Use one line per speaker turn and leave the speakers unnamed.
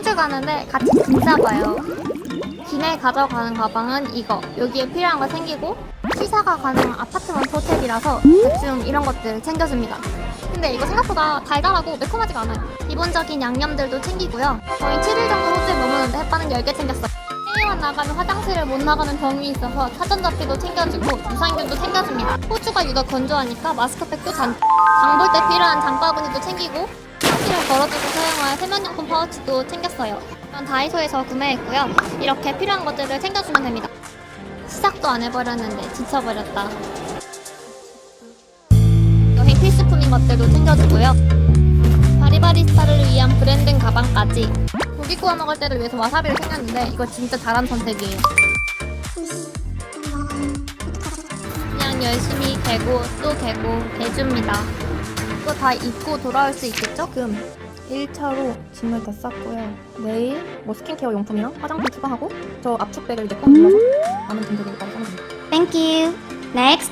호주 가는데 같이 짐 싸봐요. 기내 가져가는 가방은 이거. 여기에 필요한 거 챙기고 시사가 가능한 아파트먼트 호텔이라서 대충 이런 것들 챙겨줍니다. 근데 이거 생각보다 달달하고 매콤하지가 않아요. 기본적인 양념들도 챙기고요. 저희 7일 정도 호주에 머무는데 햇반은 10개 챙겼어요. 해외만 나가면 화장실을 못 나가는 병이 있어서 사전자피도 챙겨주고 유산균도 챙겨줍니다. 호주가 유독 건조하니까 마스크팩도 잔뜩. 장볼 때 필요한 장바구니도 챙기고 걸어두고 사용할 세면용품 파우치도 챙겼어요. 이건 다이소에서 구매했고요. 이렇게 필요한 것들을 챙겨주면 됩니다. 시작도 안 해버렸는데 지쳐버렸다. 여행 필수품인 것들도 챙겨주고요. 바리바리스타를 위한 브랜드 가방까지. 고기 구워 먹을 때를 위해서 와사비를 챙겼는데 이거 진짜 잘한 선택이에요. 그냥 열심히 개고 또 개고 개줍니다. 이거 다 입고 돌아올 수 있겠죠? 금.
1차로 짐을 다 쌌고요. 내일 뭐 스킨케어 용품이랑 화장품 추가하고 저 압축백을 이제 꼭 눌러서 짐들을 바로 싸면 됩니다.
Thank you. Next.